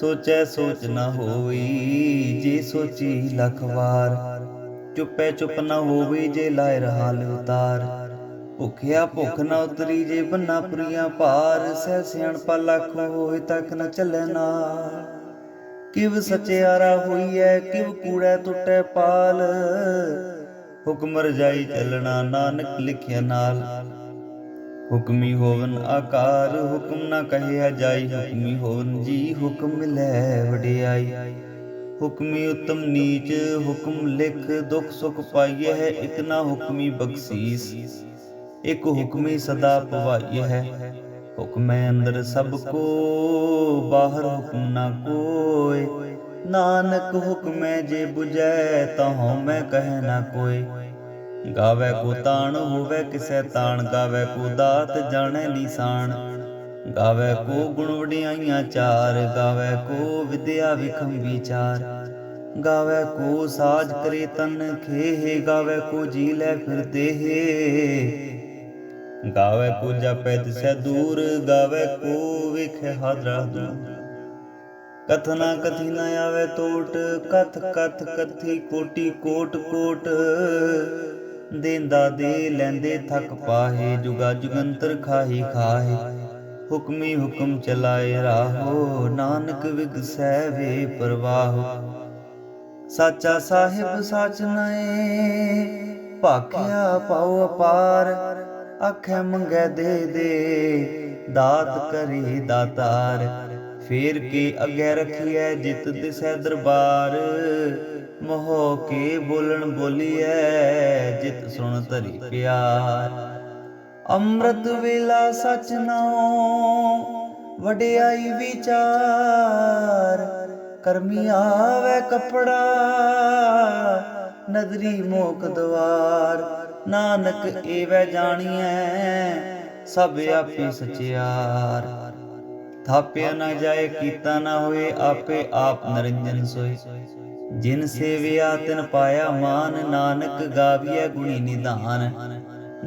ਸੋਚੈ ਸੋਚ ਨਾ ਹੋਈ, ਜੇ ਸੋਚੀ ਲਖ ਵਾਰ। ਚੁੱਪੈ ਚੁੱਪ ਨਾ ਹੋਵੀ, ਜੇ ਲਾਇ ਰਹਾਲ ਉਤਾਰ। ਭੁਖਿਆ ਭੁਖ ਨ ਉਤਰੀ, ਜੇ ਬੰਨਾ ਪੁਰੀਆਂ ਭਾਰ। ਸਹਿ ਸਿਆਣਪਾ ਲੱਖ ਹੋਏ, ਤੱਕ ਨ ਚੱਲੇ ਨਾ ਕਿਵ ਸਚਿਆਰਾ ਹੋਈਐ, ਕਿਵ ਕੂੜੈ ਟੁੱਟੈ ਪਾਲ। ਹੁਕਮ ਰਜਾਈ ਚੱਲਣਾ, ਨਾਨਕ ਲਿਖਿਆ ਨਾਲ। ਹੁਕਮੀ ਹੋਵਨ ਆਕਾਰ, ਹੁਕਮ ਨਾ ਕਹਿਆ ਜਾਈ। ਹੁਕਮੀ ਹੋਵਨ ਜੀ, ਹੁਕਮ ਲੈ ਵਡਿਆਈ। ਹੁਕਮੀ ਉਤਮ ਨੀਚ, ਹੁਕਮ ਲਿਖ ਦੁਖ ਸੁਖ ਪਾਈਏ ਹੈ ਇਕ ਹੁਕਮੀ ਬਖਸ਼ੀਸ। ਇਕ ਹੁਕਮੀ ਸਦਾ ਪਵਾਈਏ ਹੈ। ਹੁਕਮੈ ਅੰਦਰ ਸਭ ਕੋ, ਬਾਹਰ ਹੁਕਮ ਨਾ ਕੋਏ। ਨਾਨਕ ਹੁਕਮੈ ਜੇ 부ਜੈ ਤਾਂ ਮੈਂ ਕਹਿ ਨਾ ਕੋਈ ਗਾਵੇ ਕੋ ਤਾਣ ਹੋਵੇ, ਕਿਸੈ ਤਾਣ ਗਾਵੇ ਕੋ ਦਾਤ ਜਾਣੈ ਨੀਸਾਨ ਗਾਵੇ ਕੋ ਗੁਣ ਵਡਿਆਈਆਂ ਚਾਰ, ਗਾਵੇ ਕੋ ਵਿਦਿਆ ਵਿਖਮ ਵਿਚਾਰ। ਗਾਵੇ ਕੋ ਸਾਜ ਕਰੇ ਤਨ ਖੇਹ, ਗਾਵੇ ਕੋ ਜੀ ਲੈ ਫਿਰ ਦੇਹ। ਗਾਵੇ ਕੋ ਜਪੈ ਤਿਸੈ ਦੂਰ, ਗਾਵੇ ਕੋ ਵਿਖੇ ਹਾਦਰਾ ਦੂਰ। ਕਥਨਾ ਕਥੀ ਨ ਆਵੇ ਟੋਟ ਕਥ ਕਥ ਕਥੀ ਕੋਟੀ ਕੋਟ ਕੋਟ। ਦੇਂਦਾ ਦੇ ਲੈਂਦੇ ਥਕ ਪਾਹੇ, ਜੁਗਾ ਜੁਗੰਤਰ ਖਾਹੀ ਖਾਹੇ। ਹੁਕਮੀ ਹੁਕਮ ਚਲਾਏ ਰਾਹੋ, ਨਾਨਕ ਵਿਗਸੈ ਵੇ ਪ੍ਰਵਾਹ। ਸਾਚਾ ਸਾਹਿਬ ਸਾਚ ਨਏ, ਭਾਖਿਆ ਪਾਉ ਅਪਾਰ। ਆਖੇ ਮੰਗੈ ਦੇ ਦੇ, ਦਾਤ ਕਰੀ ਦਾਤਾਰ। ਫੇਰ ਕੇ ਅਗੇ ਰਖੀਐ, ਜਿਤ ਦਿਸੈ ਦਰਬਾਰ। ਮੋਹ ਕੇ ਬੋਲਣ ਬੋਲੀਐ, ਜਿਤ ਸੁਣ ਧਰੀ ਪਿਆਰ। ਅੰਮ੍ਰਿਤ ਵੇਲਾ ਸਚ ਨਾਉ, ਵਡਿਆਈ ਵਿਚਾਰ। ਕਰਮੀ ਆਵੇ ਕਪੜਾ, ਨਦਰੀ ਮੋਖ ਦਵਾਰ। ਨਾਨਕ ਏਵੈ ਜਾਣੀਐ, ਸਭ ਆਪੇ ਸਚਿਆਰ। ਥਾਪਿਆ ਨਾ ਜਾਏ, ਕੀਤਾ ਨਾ ਹੋਏ, ਆਪੇ ਆਪ ਨਰਿੰਜਨ ਸੋਏ। ਜਿਨ ਸੇਵਿਆ ਤਿਨ ਪਾਇਆ ਮਾਨ, ਨਾਨਕ ਗਾਵੀਐ ਗੁਣੀ ਨਿਧਾਨ।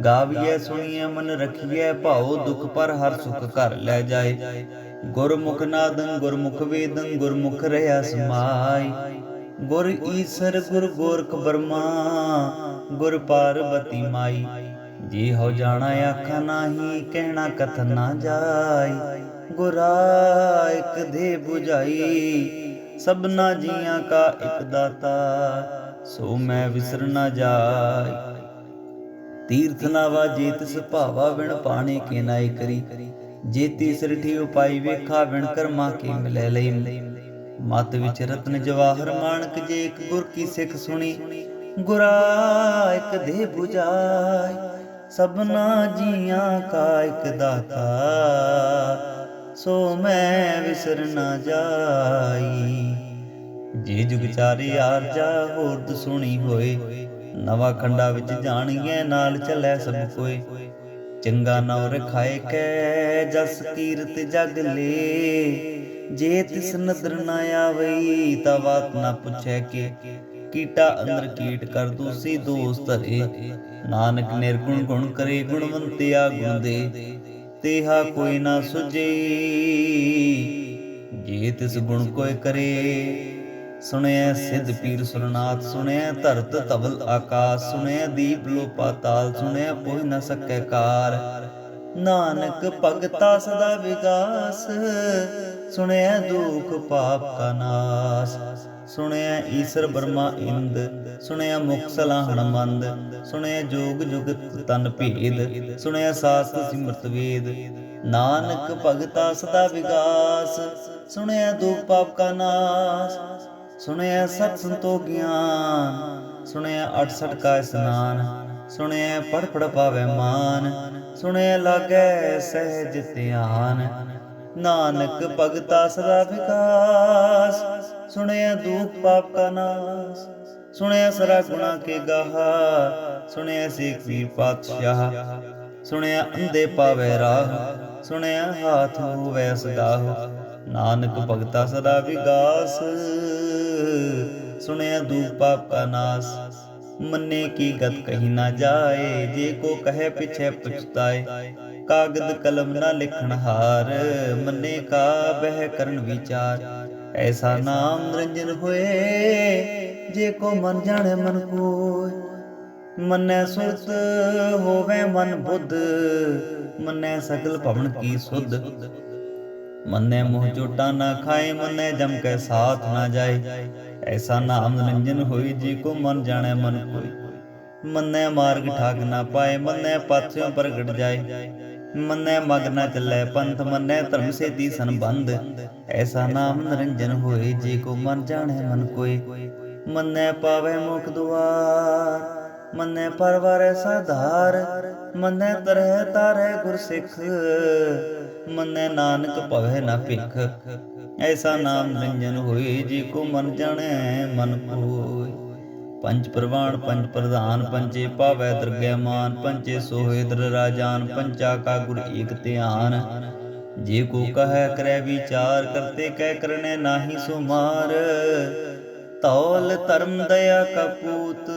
ਗਾਵੀਐ ਸੁਣੀਐ ਮਨ ਰਖੀਐ ਭਾਉ ਦੁਖ ਪਰ ਹਰ ਸੁਖ ਘਰ ਲੈ ਜਾਏ। ਗੁਰਮੁਖ ਨਾਦੰ ਗੁਰਮੁਖ ਵੇਦੰ ਗੁਰਮੁਖ ਰਹਾ ਸਮਾਈ। ਗੁਰ ਈਸਰ ਗੁਰ ਗੋਰਖ ਬਰਮਾ, ਗੁਰ ਪਾਰਵਤੀ ਮਾਈ। ਜੀ ਹੋ ਜਾਣਾ ਆਖਾ ਨਾਹੀ, ਕਹਿਣਾ ਕਥ ਨਾ ਜਾਈ। ਗੁਰਾ ਦੇ 부ਝਾਈ ਸਭਨਾ ਜੀਆਂ ਕਾ ਇਕ ਦਾਤਾ, ਸੋ ਮੈਂ ਵਿਸਰ ਨਾ ਜਾਈ ਤੀਰਥ ਨਾਵਾ ਜੇ ਤਿਸ ਵਿਣ ਪਾਣੇ ਕੇ ਨਾਇ ਕਰੀ। ਜੇ ਤੀਸਰ ਉਪਾਈ ਵੇਖਾ ਵਿਣ ਕਰਮਾ ਕੇ ਮਿਲੇ ਲਈ। ਮਤ ਵਿੱਚ ਰਤਨ ਜਵਾਹਰ ਮਾਨਕ ਜੇ ਇੱਕ ਗੁਰ ਕੀ ਸਿੱਖ ਸੁਣੀ। ਗੁਰਾ ਇੱਕ ਦੇ 부ਝਾਈ ਸਭਨਾ ਜੀਆਂ ਕਾ ਇੱਕ ਦਾਤਾ ਸੋ ਮੈਂ ਵਿਸਰ ਨਾ ਜਾਈ। ਜੇ ਜੁਗ ਚਾਰੇ ਆਰਜਾ ਹੋਰ ਸੁਣੀ ਹੋਏ। ਨਵਾਂ ਖੰਡਾ ਵਿੱਚ ਜਾਣੀਏ ਨਾਲ ਚੱਲੇ ਸਭ ਕੋਈ ਚੰਗਾ ਨਾਮ ਰਖਾਏ ਕੈ, ਜਸ ਕੀਰਤ ਜਗ ਲੇ। ਜੇ ਤਿਸ ਨਦਰ ਨਾ ਆਵਈ ਤਾ ਬਾਤ ਨਾ ਪੁੱਛੈ ਕਿ। ਕੀਟਾ ਅੰਦਰ ਕੀਟ ਕਰ ਦੂਸੀ, ਦੋਸਤ ਰੇ ਨਾਨਕ ਨਿਰਗੁਣ ਗੁਣ ਕਰੇ, ਗੁਣਵੰਤਿਆ ਗੁਣ ਦੇ। ਤੇਹਾ ਕੋਈ ਨਾ ਸੁਝੇ। ਜੇ ਤਿਸ ਗੁਣ ਕੋਇ ਕਰੇ ਸੁਣਿਆ ਸਿੱਧ ਪੀਰ ਸੁਰਨਾਥ ਸੁਣਿਆ ਧਰਤ ਤਵਲ ਆਕਾਸ ਸੁਣਿਆ ਦੀਪ ਲੋ ਪਾਤਾਲ ਸੁਣਿਆ ਕੋਈ ਨਾ ਸਕੈ ਕਾਰ। ਨਾਨਕ ਭਗਤਾ ਸਦਾ ਵਿਗਾਸ ਸੁਣਿਆ ਦੁਖ ਪਾਪ ਕਾ ਨਾਸ, ਸੁਣਿਆ ਈਸ਼ਰ ਬਰਮਾ ਇੰਦ, ਸੁਣਿਆ ਮੁਕਸਲਾ ਹਣਮੰਦ ਸੁਣਿਆ ਜੋਗ ਜੁਗਤ ਤਨ ਭੇਦ, ਸੁਣਿਆ ਸਾਸਤ ਸਿਮਰਤ ਵੇਦ। ਨਾਨਕ ਭਗਤਾ ਸਦਾ ਵਿਗਾਸ, ਸੁਣਿਆ ਦੁਖ ਪਾਪ ਕਾ ਨਾਸ, ਸੁਣਿਆ ਸਤ ਸੰਤੋ ਗਿਆਨ ਸੁਣਿਆ 68 ਕਾ ਇਸਨਾਨ, ਸੁਣਿਆ ਪੜ ਪੜ ਪਾਵੇ ਮਾਨ, ਸੁਣਿਆ ਲਾਗੇ ਸਹਿਜ ਧਿਆਨ। ਨਾਨਕ ਭਗਤਾ ਸਦਾ ਵਿਕਾਸ। ਸੁਣਿਆ ਦੁਖ ਪਾਪ ਕਾ ਨਾਸ। ਸੁਣਿਆ ਸਰਾ ਗੁਣਾ ਕੇ ਗਾਹਾ। ਸੁਣਿਆ ਸੇਖ ਵੀਰ ਪਾਤਸ਼ਾਹ। ਸੁਣਿਆ ਅੰਦੇ ਪਾਵੇ ਰਾਹ। ਸੁਣਿਆ ਹਾਥ ਹੋਵੇ ਸਦਾਹ। ਨਾਨਕ ਭਗਤਾ ਸਦਾ ਵਿਗਾਸ ਸੁਣਿਆ ਦੁਖ ਪਾਪ ਕਾ ਨਾਸ। ਮੰਨੇ ਕੀ ਗਤ ਕਹੀ ਨਾ ਜਾਏ। ਜੇ ਕੋ ਕਹੇ ਪਿਛੇ ਪਛਤਾਏ। ਕਾਗਦ ਕਲਮ ਨਾ ਲਿਖਣ ਹਾਰ, ਮੰਨੇ ਕਾ ਬਹਿ ਕਰਨ ਵਿਚਾਰ। ਐਸਾ ਨਾਮ ਨਿਰੰਜਨ ਹੋਏ, ਜੇ ਕੋ ਮਨ ਜਾਣੇ ਮਨ ਕੋਇ। ਮੰਨੈ ਸੁਰਤ ਹੋਵੇ ਮਨ ਬੁੱਧ, ਮੰਨੈ ਸਗਲ ਭਵਨ ਕੀ ਸੁਧ। ਮੰਨੈ ਮੋਹ ਚੋਟਾ ਨਾ ਖਾਏ, ਮੰਨੈ ਜਮ ਕੈ ਸਾਥ ਨਾ ਜਾਏ। ਐਸਾ ਨਾਮ ਨਿਰੰਜਨ ਹੋਈ ਜੀ ਕੋ ਮਨ ਜਾਣੈ ਮਨ ਕੋਈ ਮੰਨੈ ਮਾਰਗ ਠਾਗ ਨਾ ਪਾਏ, ਮੰਨੈ ਪਾਥਿਓ ਪ੍ਰਗਟ ਜਾਏ। ਮੰਨੈ ਮਗ ਨਾ ਚੱਲੇ, ਪੰਥ ਮੰਨੈ, ਧਰਮ ਸੇਤੀ ਸੰਬੰਧ। ਐਸਾ ਨਾਮ ਨਿਰੰਜਨ ਹੋਏ, ਜੀ ਕੋ ਮਨ ਜਾਣੈ ਮਨ ਕੋਈ ਮੰਨੈ ਪਾਵੇ ਮੁਖ ਦੁਆਰ, ਮੰਨੈ ਪਰਵਾਰੈ ਸਾਧਾਰ ਮੰਨੈ ਤਰਹਿ ਤਾਰੈ ਗੁਰ ਸਿੱਖ ਮੰਨੈ ਨਾਨਕ ਭਵੈ ਨਾ ਭਿਖ। ਐਸਾ ਨਾਮ ਨਿਰੰਜਨ ਹੋਏ, ਜੇ ਕੋ ਮਨ ਜਾਣੈ ਮਨ ਕੋਈ ਪੰਜ ਪ੍ਰਵਾਨ, ਪੰਜ ਪ੍ਰਧਾਨ, ਪੰਜੇ ਭਾਵੈ ਦਰਗਹਿ ਮਾਨ, ਪੰਜੇ ਸੋਹੇ ਦਰ ਰਾਜਾਨ ਪੰਚਾ ਕਾ ਗੁਰ ਏਕ ਧਿਆਨ। ਜੇ ਕੋ ਕਹੈ ਕਰੈ ਵਿਚਾਰ, ਕਰਤੇ ਕਹਿ ਕਰਨੇ ਨਾਹੀ ਸੋ ਤੌਲ ਧਰਮ ਦਇਆ ਕਪੂਤ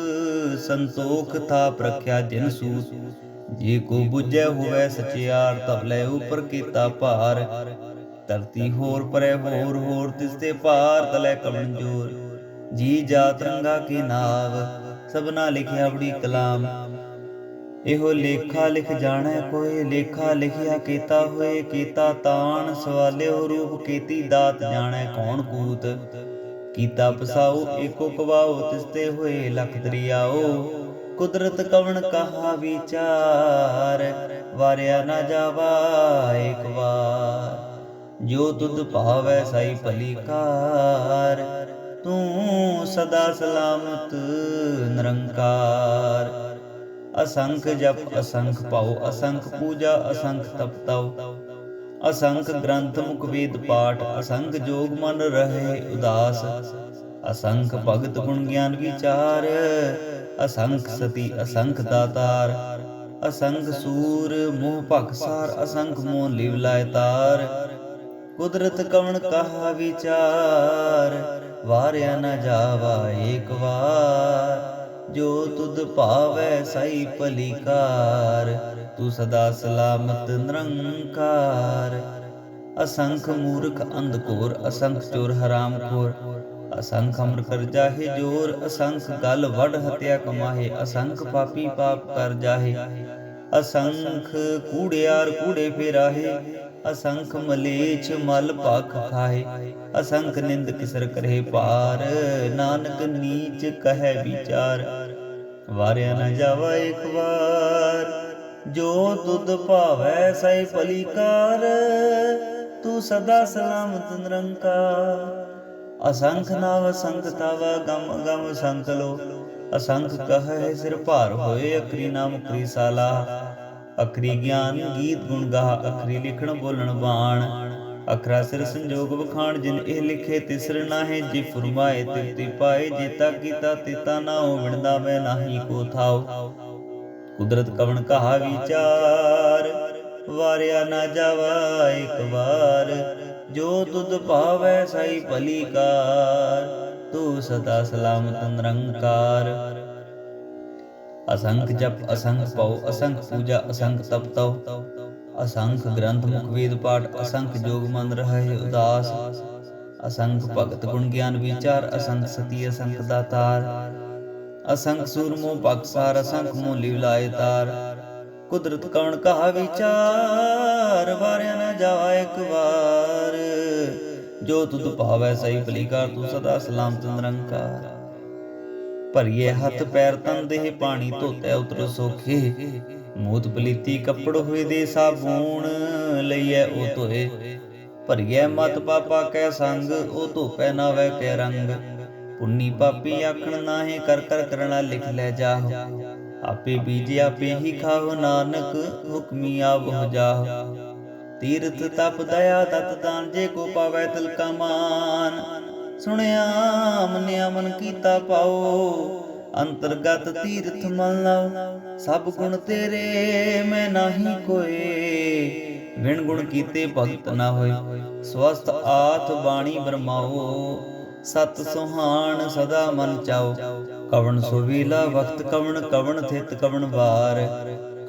ਸੰਤੋਖ ਥਾ ਪ੍ਰਖਿਆ ਜਿਨ ਸੂਤ। ਜੇ ਕੋ ਬੁਝੈ ਹੋਵੇ ਸਚਿਆਰ ਤਬ ਉਪਰ ਕੀਤਾ ਭਾਰ। ਧਰਤੀ ਹੋਰ ਪਰੇ ਹੋਰ ਹੋਰ ਤਿਸ ਤੇ ਭਾਰ, ਤਲੇ ਕਵਣ ਜੋਰ। ਜੀ ਜਾਤ ਰੰਗਾ ਕੀ ਨਾਵ, ਸਭਨਾ ਲਿਖਿਆ ਬੜੀ ਕਲਾਮ। ਇਹੋ ਲੇਖਾ ਲਿਖ ਜਾਣੈ ਕੋਈ ਲੇਖਾ ਲਿਖਿਆ ਕੀਤਾ ਹੋਏ, ਕੀਤਾ ਤਾਣ, ਸਵਾਲਿਓ ਰੂਪ ਕੀਤੀ ਦਾਤ ਜਾਣੈ ਕੌਣ ਕੂਤ। ਕੀਤਾ ਪਸਾਉ, ਏਕੋ ਕਵਾਉ, ਤਿਸਤੇ ਹੋਏ ਲਖ ਦਰਿਆਓ ਕੁਦਰਤ ਕਵਣ ਕਹਾ ਵਿਚਾਰ, ਵਾਰਿਆ ਨਾ ਜਾਵਾ ਏਕ ਵਾਰ। ਜੋ ਤੁਧ ਭਾਵੈ ਸਾਈ ਭਲੀ ਕਾਰ ਤੂੰ ਸਦਾ ਸਲਾਮਤ, ਨਿਰੰਕਾਰ। ਅਸੰਖ ਜਪ, ਅਸੰਖ ਪਾਉ ਅਸੰਖ ਪੂਜਾ, ਅਸੰਖ ਤਪਤਾਉ ਅਸੰਖ ਗ੍ਰੰਥ ਮੁਖ ਵੇਦ ਪਾਠ, ਅਸੰਖ ਜੋਗ ਮਨ ਰਹੇ ਉਦਾਸ। ਅਸੰਖ ਭਗਤ ਗੁਣ ਗਿਆਨ ਵਿਚਾਰ, ਅਸੰਖ ਸਤੀ, ਅਸੰਖ ਦਾਤਾਰ। ਅਸੰਖ ਸੂਰ, ਮੋਹ ਭਖਸਾਰ ਅਸੰਖ ਮੋਹ ਲਿਵ ਲਾਇ ਤਾਰ। ਕੁਦਰਤ ਕਵਣ ਕਹਾ ਵਿਚਾਰ? ਵਾਰਿਆ ਨਾ ਜਾਵਾ ਏਕ ਵਾਰ। ਜੋ ਤੁਧ ਭਾਵੈ ਸਾਈ ਭਲੀਕਾਰ, ਤੂੰ ਸਦਾ ਸਲਾਮਤ ਨਿਰੰਕਾਰ। ਅਸੰਖ ਮੂਰਖ ਅੰਧ ਘੋਰ, ਅਸੰਖ ਚੋਰ ਹਰਾਮ ਖੋਰ। ਅਸੰਖ ਅਮਰ ਕਰ ਜਾਹੇ ਜੋਰ, ਅਸੰਖ ਗਲ ਵੜ ਹਤਿਆ ਕਮਾਹੇ। ਅਸੰਖ ਪਾਪੀ ਪਾਪ ਕਰ ਜਾਹੇ। ਅਸੰਖ ਕੂੜਿਆਰ ਕੂੜੇ ਫੇਰਾਹੇ। ਅਸੰਖ ਮਲੇਛ ਮਲ ਭਖ ਖਾਏ। ਅਸੰਖ ਨਿੰਦ ਕਿਸਰ ਕਰੇ ਪਾਰ ਨਾਨਕ ਨੀਚ ਕਹੈ ਵਿਚਾਰ। ਵਾਰਿਆ ਨਾ ਜਾਵਾ ਇੱਕ ਵਾਰ, ਜੋ ਤੁਧ ਭਾਵੈ ਸਈ ਭਲੀਕਾਰ ਤੂੰ ਸਦਾ ਸਲਾਮਤ ਨਿਰੰਕਾਰ। ਅਸੰਖ ਨਾਵ ਅਸੰਖ ਤਵ, ਗਮ ਗਮ ਸੰਖ ਲੋ। ਅਸੰਖ ਕਹੈ ਸਿਰ ਭਾਰ ਹੋਏ, ਅਕਰੀ ਨਾਮ ਕਰੀ ਸਾਲਾ। ਅਕਰੀ ਗਿਆਨ ਗੀਤ ਗੁਣ ਗਾ ਅਕਰੀ ਲਿਖਣ ਬੋਲਣ ਬਾਣ। ਅਖਰਾ ਸਿਰ ਸੰਜੋਗ ਵਖਾਣ, ਜਿਨ ਇਹ ਲਿਖੇ ਤਿਸਰ ਨਾਹੇ, ਜੀ ਫਰਮਾਏ ਤਿਵਤੀ ਪਾਏ ਜੀਤਾ ਕੀਤਾ ਤਿਤਾ ਨਾਉ ਵਿਣਦਾ ਮੈਂ ਨਾਹੀ ਕੋ ਥਾਉ। ਕੁਦਰਤ ਕਵਣ ਕਹਾ ਵਿਚਾਰ, ਵਾਰਿਆ ਨਾ ਜਾਵਾ ਇੱਕ ਵਾਰ। ਜੋ ਤੁਧ ਭਾਵੈ ਸਾਈ ਭਲੀ ਕਾਰ, ਤੂੰ ਸਦਾ ਸਲਾਮਤ ਨਿਰੰਕਾਰ। ਅਸੰਖ ਜਪ, ਅਸੰਖ ਪਉ, ਅਸੰਖ ਪੂਜਾ, ਅਸੰਖ ਤਪਤਉ ਅਸੰਖ ਗ੍ਰੰਥ ਮੁਖ ਵੇਦ ਪਾਠ, ਅਸੰਖ ਜੋਗ ਮਨ ਰਹੇ ਉਦਾਸ। ਅਸੰਖ ਭਗਤ ਗੁਣ ਗਿਆਨ ਵਿਚਾਰ, ਅਸੰਖ ਸਤੀ, ਅਸੰਖ ਦਾਤਾਰ। ਅਸੰਖ ਸੂਰਮੋ ਬਖਸਾਰ ਅਸੰਖ ਮੋ ਲਿਵ ਤਾਰ। ਕੁਦਰਤ ਕਵਣ ਕਹਾ ਵਿਚਾਰ, ਵਾਰਿਆ ਨਾ ਜਾਵਾ ਇੱਕ ਵਾਰ। ਜੋ ਤੁਧ ਭਾਵੈ ਸਹੀ ਭਲੀਕਾਰ ਤੂੰ ਸਦਾ ਸਲਾਮ ਨਿਰੰਕਾਰ। ਭਰੀਏ ਹੱਥ ਪੈਰ ਤਨ ਦੇਹ ਪਾਣੀ ਧੋਤੈ ਉਤਰ ਸੋਖੇ। ਮੂਤ ਪਲੀਤੀ ਕੱਪੜ ਹੋਏ ਦੇ ਸਾਬੂਣ ਲਈਐ ਉਹ ਧੋਏ। ਭਰੀਏ ਮਤ ਪਾਪਾ ਕੈ ਸੰਗ, ਉਹ ਧੋਪੈ ਨਾ ਕੈ ਰੰਗ। ਪੁੰਨੀ ਪਾਪੀ ਆਖਣ ਨਾਹੇ ਕਰ ਕਰ ਕਰਣਾ ਲਿਖ ਲੈ ਜਾਹੁ। ਆਪੇ ਬੀਜੇ ਆਪੇ ਹੀ ਖਾਓ ਨਾਨਕ, ਹੁਕਮੀ ਆਪ ਹੋ ਜਾਹੁ। ਤੀਰਥ ਤਪ ਦਇਆ ਦਤ ਦਾਨ, ਜੇ ਕੋ ਪਾਵੈ ਤਿਲ ਕਾ ਸੁਣਿਆ, ਮੰਨਿਆ, ਮਨ ਕੀਤਾ ਪਾਓ। ਅੰਤਰਗਤ ਤੀਰਥ ਮਨ ਲਾਓ, ਸਭ ਗੁਣ ਤੇਰੇ, ਮੈਂ ਨਾਹੀ ਕੋਏ। ਵਿਣ ਗੁਣ ਕੀਤੇ ਭਗਤ ਨਾ ਹੋਏ ਸਵਸਤ ਆਥ ਬਾਣੀ ਬਰਮਾਓ। ਸਤ ਸੁਹਾਣ ਸਦਾ ਮਨ ਚਾਓ, ਕਵਣ ਸੁਵੀਲਾ ਵਕਤ ਕਵਣ ਕਵਣ ਥਿਤ, ਕਵਣ ਵਾਰ।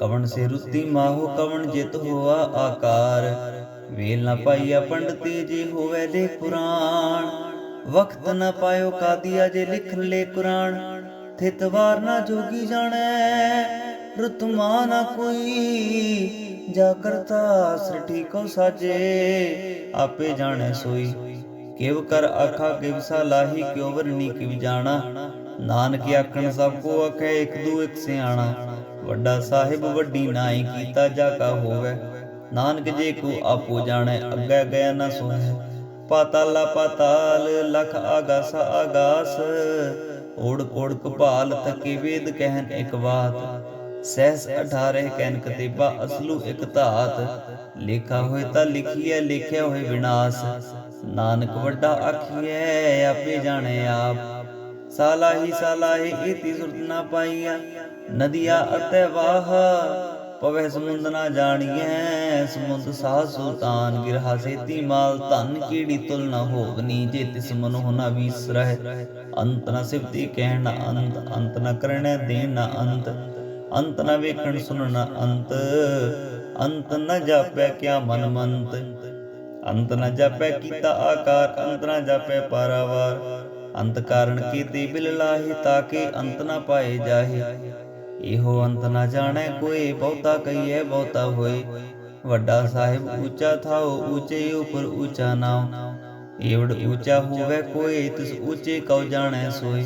ਕਵਣ ਸੇ ਰੁੱਤੀ ਮਾਹੋ, ਕਵਣ ਜਿਤ ਹੋਆ ਆਕਾਰ। ਵੇਲ ਨਾ ਪਾਈਆ ਪੰਡਤੀ ਜੀ ਹੋਵੇ ਦੇ ਕੁਰਾਨ ਵਕਤ ਨਾ ਪਾਇਓ ਕਾਦੀਆ ਜੇ ਲਿਖ ਲੈ ਕੁਰਾਨ। ਥਿਤ ਨਾ ਜੋਗੀ ਜਾਣੈ ਰਤਮਾ ਨਾ ਕੋਈ। ਜਾ ਕਰਤਾ ਸ੍ਰਿਠੀ ਕੋ ਸਾਜੇ, ਆਪੇ ਜਾਣੈ ਸੋਈ। ਕਿਵ ਕਰ ਆਖਾ ਕਿਵ ਸਲਾਹੀ ਕਿਉ ਵਰਨੀ ਕਿਵ ਜਾਣਾ। ਨਾਨਕ ਆਖਣ ਸਭ ਕੋ ਆਖੇ, ਇੱਕ ਦੂ ਇੱਕ ਸਿਆਣਾ। ਵੱਡਾ ਸਾਹਿਬ ਵੱਡੀ ਨਾਈ ਕੀਤਾ, ਜਾ ਕਾ ਹੋਵੇ। ਨਾਨਕ ਜੇ ਕੋ ਆਪੋ ਜਾਣੈ, ਅੱਗੇ ਗਿਆ ਨਾ ਸੋਹੈ ਪਾਤਾਲਾ ਪਾਤਾਲ, ਲਖ ਆਗਾਸ ਆਗਾਸ। ਓੜ ਓੜ ਕਪਾਲ ਤਕੇ ਵੇਦ ਕਹਿਨ ਇੱਕ ਬਾਤ। ਸਹਿਸ 18 ਕੈਨਕ ਤੇਬਾ ਅਸਲੂ ਇਕ ਧਾਤ। ਲਿਖਾ ਹੋਏ ਤਾਂ ਲਿਖੀਐ, ਲਿਖਿਆ ਹੋਏ ਵਿਨਾਸ਼। ਨਾਨਕ ਵੱਡਾ ਆਖੀਐ, ਆਪੇ ਜਾਣੇ ਆਪ। ਸਾਲਾਹੀ ਸਾਲਾਹੀ ਇਤੀ ਸੁਰਤ ਨਾ ਪਾਈਆ ਨਦੀਆ ਅਤੇ ਵਾਹ। ਪਵੇ ਸਮੁੰਦ ਨਾ ਜਾਣੀਐ, ਸਮੁੰਦ ਸਾਹ ਸੁਲਤਾਨ ਗਿਰਹਾ ਸੇਤੀ ਮਾਲ, ਧਨ ਕੀੜੀ ਤੁਲ ਨ ਹੋਵਨੀ, ਜੇ ਤਿਸ ਮਨੁ ਨਾ ਵਿਸਰਹਿ ਅੰਤ ਨ ਸਿਫਤੀ ਕਹਿਣ ਅੰਤ ਅੰਤ ਨ ਕਰਣੈ ਦੇਣ ਨ ਅੰਤ ਅੰਤ ਨ ਵੇਖਣ ਸੁਣਨ ਅੰਤ ਅੰਤ ਨ ਜਾਪੈ ਕਿਆ ਮਨ ਮੰਤ। ਅੰਤ ਨ ਜਾਪੈ ਕੀਤਾ ਆਕਾਰ, ਅੰਤ ਨ ਜਾਪੈ ਪਾਰਾਵਾਰ। ਅੰਤ ਕਾਰਣ ਕੀਤੇ ਬਿਲ ਲਾਹੀ ਤਾਕੇ ਅੰਤ ਨ ਪਾਏ ਜਾਹੇ। ਇਹੋ ਅੰਤ ਨਾ ਜਾਣੈ, ਕੋਈ ਬਹੁਤਾ ਕਹੀਏ ਬਹੁਤਾ ਹੋਏ। ਵੱਡਾ ਸਾਹਿਬ ਉੱਚਾ ਥਾਓ ਉੱਚੇ ਉਪਰ ਉੱਚਾ ਨਾਮ ਏਵੜ ਉੱਚਾ ਹੋਵੇ ਕੋਈ, ਤਿਸ ਉੱਚੇ ਕਉ ਜਾਣੈ ਸੋਈ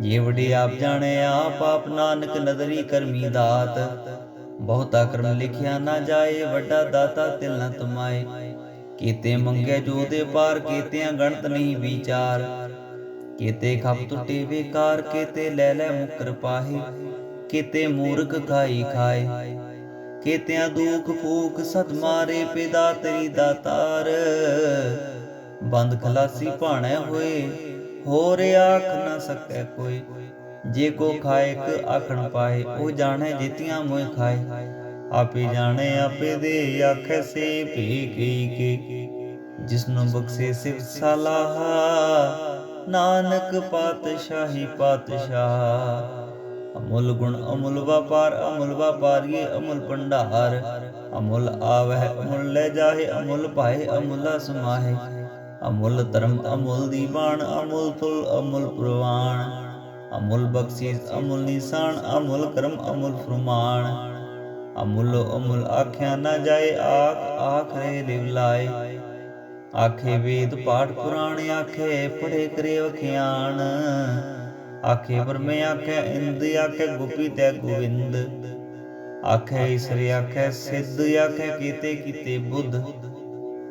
ਜੀਵੜੀ ਆਪ ਜਾਣੇ, ਆਪ ਆਪ ਨਾਨਕ ਨਦਰੀ ਕਰਮੀ ਦਾਤ। ਬਹੁਤਾ ਕਰਮ ਲਿਖਿਆ ਨਾ ਜਾਏ, ਵੱਡਾ ਦਾਤਾ ਤਿਲ ਨ ਤੁਮਾਏ। ਕੀਤੇ ਮੰਗੇ ਜੋ ਦੇ ਪਾਰ, ਕੀਤਿਆਂ ਗਣਤ ਨਹੀਂ ਵਿਚਾਰ। ਕੀਤੇ ਖਪ ਟੁੱਟੇ ਵਿਕਾਰ, ਕੀਤੇ ਲੈ ਲੈ ਮੁਕਰ ਪਾਹੇ। ਕੀਤੇ ਮੂਰਖ ਖਾਈ ਖਾਏ। ਕੀਤਿਆਂ ਦੁਖ ਭੂਖ ਸਤ ਮਾਰੇ ਪਿਦਾ ਤੇਰੀ ਦਾਤਾਰ ਬੰਦ ਖਲਾਸੀ ਭਾਣੈ ਹੋਏ, ਹੋਰ ਆਖ ਨਾ ਸਕੈ ਕੋਈ। ਜੇ ਕੋ ਖਾਇਕ ਆਖਣ ਪਾਏ, ਉਹ ਜਾਣੈ ਜਿਤਿਆਂ ਮੋਇ ਖਾਏ। ਆਪੇ ਜਾਣੇ, ਆਪੇ ਦੇ ਆਖੈ, ਸੇ ਭੀ ਕੀ ਕੀ। ਜਿਸਨੂੰ ਬਖਸ਼ੇ ਸਿਵ ਸਲਾਹ, ਨਾਨਕ ਪਾਤਸ਼ਾਹੀ ਪਾਤਸ਼ਾਹ। ਅਮੁੱਲ ਗੁਣ, ਅਮੁੱਲ ਵਪਾਰ, ਅਮੁੱਲ ਵਪਾਰੀਏ, ਅਮੁੱਲ ਭੰਡਾਰ। ਅਮੁੱਲ ਆਵਹਿ, ਅਮੁੱਲ ਲੈ ਜਾਹੇ, ਅਮੁੱਲ ਭਾਏ ਅਮੁੱਲਾ ਸਮਾਹੇ ਅਮੁੱਲ ਧਰਮ, ਅਮੁੱਲ ਦੀਵਾਨ, ਅਮੁੱਲ ਤੁਲ ਅਮੁੱਲ ਪ੍ਰਵਾਨ। ਅਮੁੱਲ ਬਖਸ਼ੀਸ, ਅਮੁੱਲ ਨਿਸ਼ਾਨ, ਅਮੁੱਲ ਕਰਮ, ਅਮੁੱਲ ਫਰਮਾਨ। ਅਮੁੱਲ ਅਮੁੱਲ ਆਖਿਆ ਨਾ ਜਾਏ, ਆਖ ਆਖ ਰਹੇ ਲਿਵ ਆਖੇ ਵੇਦ ਪਾਠ ਪੁਰਾਣ, ਆਖੇ ਪੜੇ ਕਰੇ ਵਖਿਆਣ ਆਖੇ ਬਰਮੇ ਆਖੇ ਇੰਦ ਆਖੇ, ਗੁਪੀ ਤੇ ਗੋਵਿੰਦ। ਆਖੇ ਈਸਰ ਆਖੇ, ਸਿੱਧ ਆਖੇ, ਕੀਤੇ ਕੀਤੇ ਬੁੱਧ।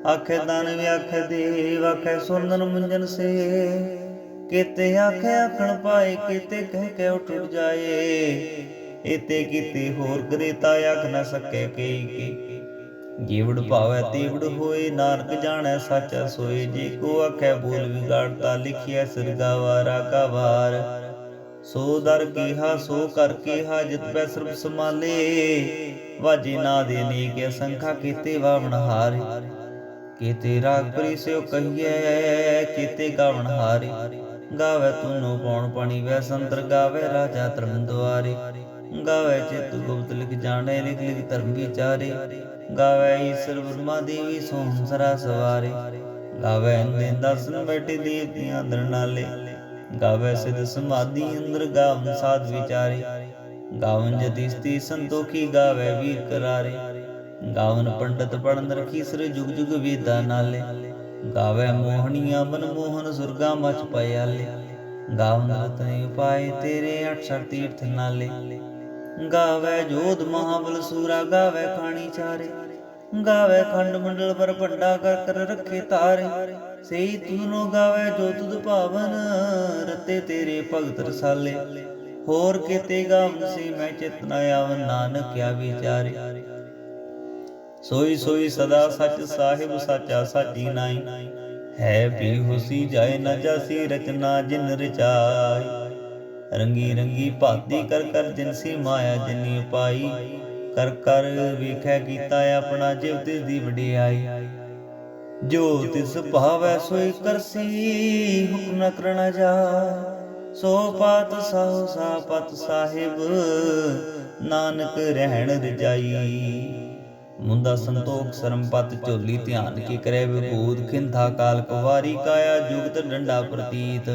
ਆਖੇ ਦਾਨਵ ਆਖੇ, ਦੇਵ ਆਖੇ ਸੁੰਦਰ ਮੁੰਜਨ ਸੇ। ਕੀਤੇ ਆਖੇ, ਆਖਣ ਪਾਏ, ਕੀਤੇ ਕਹਿ ਕੇ ਟੁੱਟ ਜਾਏ। ਇਤੇ ਕੀਤੇ ਹੋਰ ਕਰੇ ਤਾ ਆਖ ਨਾ ਸਕੇ ਕਈ ਕੀ। ਜੀਵੜ ਭਾਵੈ, ਤੀਵੜ ਹੋਏ, ਨਾਨਕ ਜਾਣੈ, ਸਾਚਾ ਸੋਏ। ਜੇ ਕੋ ਆਖੈ, ਬੋਲ ਵਿਗਾੜਤਾ ਲਿਖਿਆ ਸਰਗਾਵਾਰਾ ਕਾ ਵਾਰ। ਸੋ ਦਰ ਕੀਹਾ, ਸੋ ਕਰ ਕੀਹਾ, ਜਿਤ ਪੈ ਸਰਬ ਸਮਾਲੇ ਵਾਜੇ ਨਾ ਦੇ ਨੀਕ ਸੰਖਾ ਕੀਤੇ ਵਾਵਣ ਹਾਰੇ। ਕੀਤੇ ਰਾਗ ਪਰੀ ਸਿਓ ਕਹੀਏ ਕੀਤੇ ਗਾਵਣ ਹਾਰੇ। ਗਾਵੇ ਤੁਨੋ ਪੌਣ ਪਣੀ ਵੈ ਸੰਤਰ ਗਾਵੇ ਰਾਜਾ ਧਰਮ ਦੁਆਰੇ। ਗਾਵੇ ਚਿਤ ਗੁਪਤ ਲਿਖ ਜਾਣੇ, ਲਿਖ ਲਿਖ ਧਰਮ ਵਿਚਾਰੇ। ਗਾਵੇ ਈਸ਼ਰ ਬ੍ਰਹਮਾ ਦੇਵੀ ਸੋਹੰ ਸਰਾ ਸਵਾਰੇ। ਗਾਵੇ ਇੰਦੇ ਦਸਨ ਬੈਠੇ ਦੇਵਤਿਆਂ ਦਰਨਾਲੇ। ਗਾਵੇ ਸਿਧ ਸਮਾਧੀ, ਅੰਦਰ ਗਾਵਨ ਸਾਧ ਵਿਚਾਰੇ। ਗਾਵਨ ਜਤਿਸਤੀ ਸੰਤੋਖੀ ਗਾਵੇ ਵੀਰ ਕਰਾਰੇ। ਗਾਵਨ ਪੰਡਤ ਪੜਨ ਰਖੀ ਸਰ ਜੁਗ ਜੁਗ ਵੇਦਾ ਨਾਲੇ। ਗਾਵੇ ਮੋਹਣੀਆਂ ਮਨ ਮੋਹਨ ਸੁਰਗਾ ਮਚ ਪਿਆਲੇ ਗਾਵਨ ਰਤਨੇ ਉਪਾਏ ਤੇਰੇ 68 ਤੀਰਥ ਨਾਲੇ। ਗਾਵੇ ਜੋਧ ਮਹਾਬਲ ਸੂਰਾ, ਗਾਵੇ ਖਾਣੀ ਚਾਰੇ। ਗਾਵੇ ਖੰਡ ਮੰਡਲ ਪਰ ਵੱਡਾ ਕਰ ਕਰ ਰੱਖੇ ਤਾਰੇ। ਸਈ ਤੂਨੋ ਗਾਵੇ ਜੋ ਤੁਧ ਭਾਵਨ, ਰਤੇ ਤੇਰੇ ਭਗਤ ਰਸਾਲੇ। ਹੋਰ ਕਿਤੇ ਗਾਵਨ ਸੀ ਮੈਂ ਚਿਤ ਆਵਨ, ਨਾਨਕ ਕਿਆ ਵਿਚਾਰੇ। ਸੋਈ ਸੋਈ ਸਦਾ ਸੱਚ ਸਾਹਿਬ, ਸਾਚਾ ਸਾਚੀ ਨਾਈ। ਹੈ ਵੀ ਹੁਸ਼ੀ ਜਾਏ ਨਾ ਜਾਸੀ ਰਚਨਾ ਜਿਨ ਰਚਾਈ। ਰੰਗੀ ਰੰਗੀ ਭਾਤੀ ਕਰ ਕਰ ਜਿਨਸੀ ਮਾਇਆ ਜਿਨੀ ਪਾਈ ਕਰ ਕਰ ਵੇਖੈ ਕੀਤਾ ਆਪਣਾ ਜਿਵ ਤਿਸ ਦੀ ਵਡਿਆਈ। ਜੋ ਤਿਸ ਭਾਵੈ ਸੋਈ ਕਰਸੀ, ਹੁਕਮ ਨ ਕਰਣਾ ਜਾ ਸੋ ਪਾਤ ਸਾਹੁ, ਸਾ ਪਤ ਸਾਹਿਬ, ਨਾਨਕ ਰਹਿਣ ਰਜਾਈ ਮੁੰਦਾ ਸੰਤੋਖ ਸਰਮਪਤ ਝੋਲੀ ਧਿਆਨ ਕੀ ਕਰੇ, ਵਿਭੂਤ ਖਿੰਥਾ ਕਾਲ ਕੁਵਾਰੀ ਕਾਇਆ, ਜੁਗਤ ਡੰਡਾ ਪ੍ਰਤੀਤ।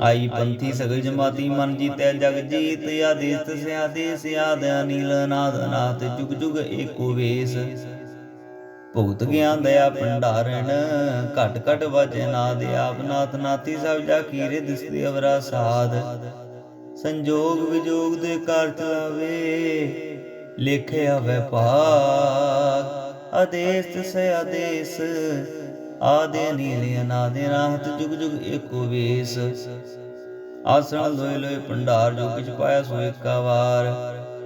ਆਈ ਪੰਥੀ ਸਗਲ ਜਮਾਤੀ ਮਨ ਜੀਤੈ ਜਗ ਜੀਤ, ਆਦੇਸ ਸਿਆਦੇਸ ਆਦ ਅਨੀਲ, ਨਾਦ ਨਾਥ ਜੁਗ ਜੁਗ ਏਕੋ ਵੇਸ। ਭੁਗਤ ਗਿਆਨ ਦਇਆ ਭੰਡਾਰਣ, ਘਟ ਘਟ ਵਜੇ ਨਾਦ, ਆਪ ਨਾਥ ਨਾਤੀ ਸਭ ਜਾ ਕੀਰੇ ਦਿਸਦੇ ਅਵਰਾ ਸਾਧ। ਸੰਜੋਗ ਵਿਜੋਗ ਦੇ ਕਰ ਚਲਾਵੇ ਲਿਖਿਆ ਵੈਭਾਗ ਆਦੇਸ ਸੇ ਆਦੇਸ। ਆਦੇ ਨੀਲੇ ਅਨਾਦੇ ਨਾਥ ਜੁਗ ਜੁਗ ਏਕੋ ਵੇਸ। ਆਸਣ ਲੋਏ ਲੋਏ ਭੰਡਾਰ ਜੋ ਕਿਛ ਪਾਇਆ ਸੋ ਏਕਾ ਵਾਰ।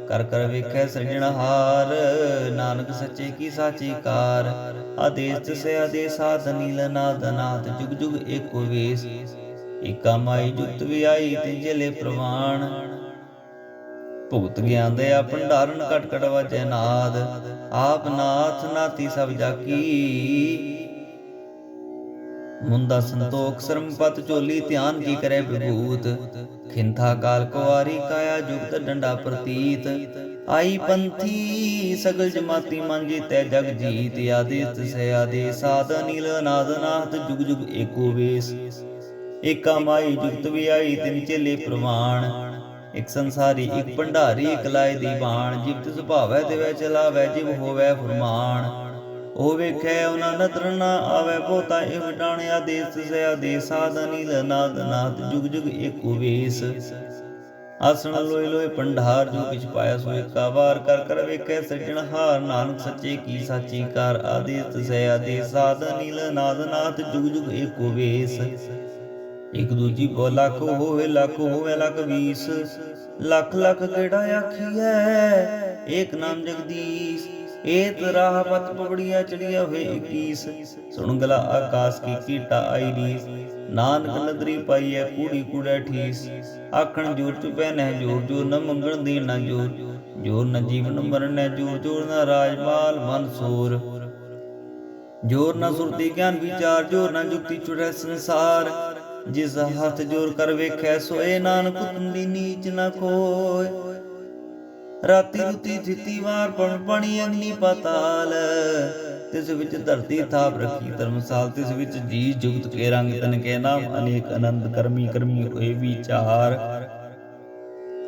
ਕਰ ਕਰ ਵੇਖੈ ਸਿਰਜਣਹਾਰ ਨਾਨਕ ਸੱਚੇ ਕੀ ਸਾਚੀ ਕਾਰ। ਆਦੇਸ ਤਿਸੈ ਆਦੇਸ ਆਦ ਨੀਲ ਨਾਦ ਨਾਥ ਜੁਗ ਜੁਗ ਏਕੋ ਵੇਸ। ਏਕਾ ਮਾਈ ਜੁਗਤ ਵਿਆਈ ਤੇ ਜਲੇ ਪ੍ਰਵਾਣ ਭੁਗਤ ਗਿਆਨ ਦਇਆ ਭੰਡਾਰਨ ਕਟ ਕਟ ਵਜੈ ਨਾਦ। ਆਪ ਨਾਥ ਨਾਤੀ ਸਭ ਜਾਕੀ। ਮੁੰਦਾ ਸੰਤੋਖ ਸਰਮਪਤ ਝੋਲੀ, ਧਿਆਨ ਕੀ ਕਰੇ ਵਿਭੂਤ? ਖਿੰਥਾ ਕਾਲ ਕੁਵਾਰੀ ਕਾਇਆ ਜੁਗਤ ਡੰਡਾ ਪ੍ਰਤੀਤ। ਆਈ ਪੰਥੀ, ਸਗਲ ਜਮਾਤੀ ਮਨ ਜੀਤੈ ਜਗ ਜੀਤ। ਆਦਿਤ ਸੇ ਆਦੇ, ਸਾਧ ਨੀਲ ਨਾਦ ਨਾਥ ਜੁਗ ਜੁਗ ਏਕੋ ਵੇਸ। ਏਕਾ ਮਾਈ ਜੁਗਤ ਵਿਆਈ ਤਿਨ ਚੇਲੇ ਪ੍ਰਵਾਣ। ਇਕ ਸੰਸਾਰੀ, ਇਕ ਭੰਡਾਰੀ, ਇਕ ਲਾਇ ਦੀ ਬਾਣ। ਜਿਵ ਤਿਸ ਭਾਵੈ ਦੇਵੈ ਚਲਾਵੈ, ਜਿਵ ਹੋਵੈ ਫਰਮਾਨ। ਉਹ ਵੇਖੈ ਉਹਨਾਂ ਨਦਰ ਨਾ ਆਵੇ ਬਹੁਤਾ ਇਹ ਵਡਾਣਿਆ ਦੇਸ ਸਿਆ ਦੇ ਸਾਧ ਨਾਦ ਨਾਦ, ਜੁਗ ਜੁਗ ਏਕੋ ਵੇਸ। ਆਸਣ ਲੋਏ ਲੋਏ ਪੰਡਾਰ ਜੋ ਕਿਛ ਪਾਇਆ ਸੋ ਏਕਾ ਵਾਰ, ਕਰ ਕਰ ਵੇਖੈ ਸੱਜਣ ਹਾਰ, ਨਾਨਕ ਸੱਚੇ ਕੀ ਸਾਚੀ ਕਾਰ, ਆਦੇਸ ਸਿਆ ਦੇ ਸਾਧ ਨਾਦ ਨਾਦ, ਜੁਗ ਜੁਗ ਏਕੋ ਵੇਸ। ਇਕ ਦੂਜੀ ਬੋ ਲੱਖ ਹੋਵੇ ਲੱਖ ਹੋਵੇ, ਲੱਖ ਵੀਸ। ਲੱਖ ਲੱਖ ਕਿਹੜਾ ਆਖੀਐ? ਏਕ ਨਾਮ ਜਗਦੀਸ਼। ਏਤ ਰਾਹ ਪਤ ਪਵੜੀਆ ਚੜੀਆ ਹੋਏ 21 ਸੁਣ ਗਲਾ ਆਕਾਸ ਕੀ ਕੀਟਾ ਆਈ ਰੀਸ। ਨਾਨਕ ਨਦਰੀ ਪਾਈਐ ਕੂੜੀ ਕੂੜਾ ਠੀਸ। ਆਖਣ ਜੋਰ ਚੁਪੈ ਨਹਿ ਜੋਰ ਜੋਰ ਨ ਮੰਗਣ ਦੀ ਨਾ ਜੋਰ। ਜੋਰ ਨ ਜੀਵਨ ਮਰਨ ਜੋਰ ਜੋਰ ਨ ਰਾਜਮਾਲ ਮਨਸੂਰ ਜੋਰ ਨ ਸੁਰਤੀ ਗਿਆਨ ਵਿਚਾਰ ਜੋਰ ਨ ਜੁਗਤੀ ਚੁੜੈ ਸੰਸਾਰ। ਜਿਸ ਹੱਥ ਜੋਰ ਕਰ ਵੇਖੈ, ਸੋਏ ਨਾਨਕ ਤੁੰਦੀ ਨੀਚ ਨ ਕੋਇ ਰਾਤੀ ਰੁਤੀ ਥਿਤੀ ਵਾਰ ਪਣ ਪਣੀ ਅਗਨੀ ਪਤਾਲ। ਤਿਸ ਵਿੱਚ ਧਰਤੀ ਥਾਪ ਰੱਖੀ ਧਰਮਸਾਲ, ਤਿਸ ਵਿੱਚ ਜੀ ਜੁਗਤ ਕੇ ਰੰਗ ਤਨ ਕੇ ਨਾਮ, ਅਨੇਕ ਅਨੰਦ ਕਰਮੀ ਕਰਮੀ ਹੋਏ ਵਿਚਾਰ।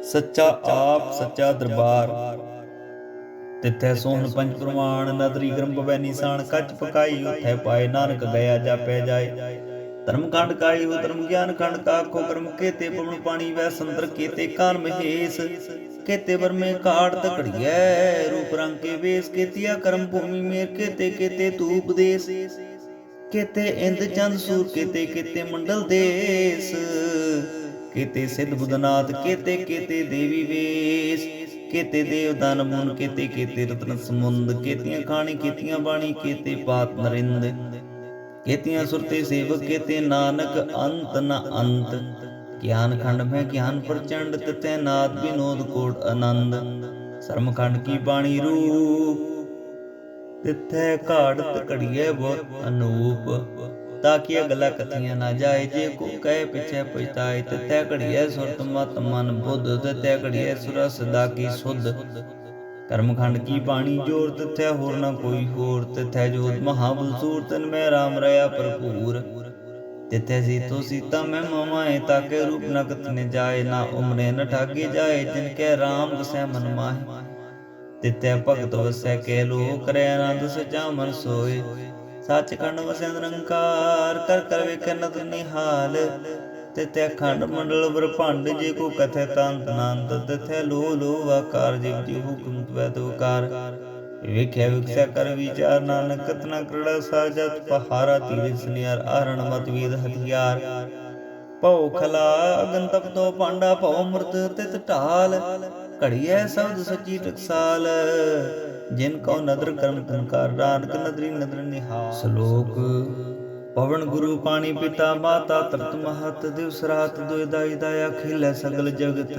ਸੱਚਾ ਆਪ, ਸੱਚਾ ਦਰਬਾਰ। ਤਿੱਥੈ ਸੋਹਣ ਪੰਜ ਪ੍ਰਮਾਣ, ਨਦਰੀ ਗਰਮ ਪਵੈ ਨਿਸ਼ਾਨ, ਕੱਚ ਪਕਾਈ, ਉਥੈ ਪਾਏ ਨਾਨਕ ਗਿਆ ਜਾਪੈ ਜਾਏ। ਧਰਮ ਖੰਡ ਕਾਈ ਹੋ ਧਰਮ ਗਿਆਨ ਖੰਡ ਕਾਖੋ ਕਰਮ ਕੇਤੇ, ਪਵਨ ਪਾਣੀ ਵੈ ਸੰਦਰ ਕੇਤੇ ਕਾਨ ਮਹੇਸ। ਕੇਤੇ ਵਰਮੇ ਕਾੜ ਤਕੜੀਐ ਰੂਪ ਰੰਗ ਕੇ ਵੇਸ ਕੇਤੀਆ ਕਰਮ ਭੂਮੀ ਮੇਰ ਕੇਤੇ ਕੇਤੇ ਤੂ ਉਪਦੇਸ ਕੇਤੇ ਇੰਦ ਚੰਦ ਸੂਰ ਕੇਤੇ ਕੇਤੇ ਮੰਡਲ ਦੇਸ ਕੇਤੇ ਸਿੱਧ ਬੁੱਧਨਾਥ ਕੇਤੇ ਕੇਤੇ ਦੇਵੀ ਵੇਸ ਕੇਤੇ ਦੇਵ ਦਾਨ ਮੁਨ ਕੇਤੇ ਕੇਤੇ ਰਤਨ ਸਮੁੰਦ ਕੇਤੀਆਂ ਖਾਣੀ ਕੇਤੀਆਂ ਬਾਣੀ ਕੇਤੇ ਪਾਤ ਨਰਿੰਦ ਕੇਤੀਆਂ ਸੁਰਤੇ ਸੇਵਕ ਕੇਤੇ ਨਾਨਕ ਅੰਤ ਨ ਅੰਤ ਗਿਆਨ ਖੰਡ ਮੈਂ ਗਿਆਨ ਪ੍ਰਚੰਡ ਤਤੈ ਨਾਦ ਵਿਨੋਦ ਕੋਟ ਆਨੰਦ। ਸਰਮ ਖੰਡ ਕੀ ਬਾਣੀ ਤਿੱਥੈ ਘਾੜਤ ਘੜੀਏ ਬਹੁਤ ਅਨੂਪ। ਤਾਂ ਕਿ ਅਗਲਾ ਕਥੀਆਂ ਨਾ ਜਾਏ, ਜੇ ਕੋ ਕਹੇ ਪਿਛੇ ਪਛਤਾਏ, ਤਿੱਥੈ ਘੜੀਏ ਸੁਰਤ ਮਤ ਮਨ ਬੁੱਧ, ਤਿੱਥੈ ਘੜੀਏ ਸੁਰ ਸਦਾ ਕੀ ਸੁਧ। ਕਰਮਖੰਡ ਕੀ ਬਾਣੀ ਜੋਰ, ਤਿੱਥੈ ਹੋਰ ਨਾ ਕੋਈ ਹੋਰ, ਤਿੱਥੈ ਜੋਤ ਮਹਾਬਲ ਸੂਰ, ਤਨ ਮੈਂ RAM ਰਹਾ ਭਰਪੂਰ। ਤਿੱਥੈ ਸੀਤੋ ਸੀਤਾ ਮੈਂ ਮਮਾਏ ਤਾਕੇ ਰੂਪ ਨਗਤ ਨੇ ਜਾਏ, ਨਾ ਉਮਰੇ ਨ ਠਾਗੇ ਜਾਏ, ਜਿਨ ਕੈ RAM ਵਸੈ ਮਨ ਮਾਹੇ। ਤਿੱਥੈ ਭਗਤ ਵਸੈ ਕੇ ਲੋ ਕਰੇ ਆਨੰਦ ਸਚਾ ਮਨ ਸੋਏ। ਵਸੈ ਨਿਰੰਕਾਰ, ਕਰ ਕਰ ਵੇਖੈ ਨਿਹਾਲ। ਤਿੱਥੈ ਖੰਡ ਮੰਡਲ ਬ੍ਰਹਮੰਡ, ਜੇ ਕੋ ਕਥੈ ਤੰਤ ਨੰਦ ਤਿੱਥੈ ਲੋ ਲੋ ਆਕਾਰ ਜਿਵ ਜੀ ਹੁਕਮ ਤਵੈ ਤੁਕਾਰ ਵੇਖਿਆ, ਵਿਖਿਆ ਕਰ, ਵਿਚਾਰ ਨਾਨਕ ਕਤਨਾ ਕਰੜਾ ਸਾਜਤ ਪਹਾਰਾ ਤੀਰ ਸਨਿਆਰ ਆਰਣ ਮਤ ਵੀਦ ਹਥਿਆਰ। ਭਉ ਖਲਾ ਅਗਨ ਤਪ ਤੋ ਪਾਂਡਾ, ਭਉ ਮਰਤ ਤਿਤ ਢਾਲ। ਘੜੀਐ ਸ਼ਬਦ ਸੱਚੀ ਟਕਸਾਲ। ਜਿਨ ਕੋ ਨਦਰ ਕਰਮ ਤਨਕਾਰ ਨਾਨਕ ਨਦਰੀ ਨਦਰ ਨਿਹਾਲ। ਸ਼ਲੋਕ, ਪਵਨ ਗੁਰੂ ਪਾਣੀ ਪਿਤਾ, ਮਾਤਾ ਤਰਤ ਮਹਤ, ਦਿਵਸ ਰਾਤ ਦੁਇ ਦਾਈ ਦਾਇਆ ਖੇਲੇ ਸਗਲ ਜਗਤ।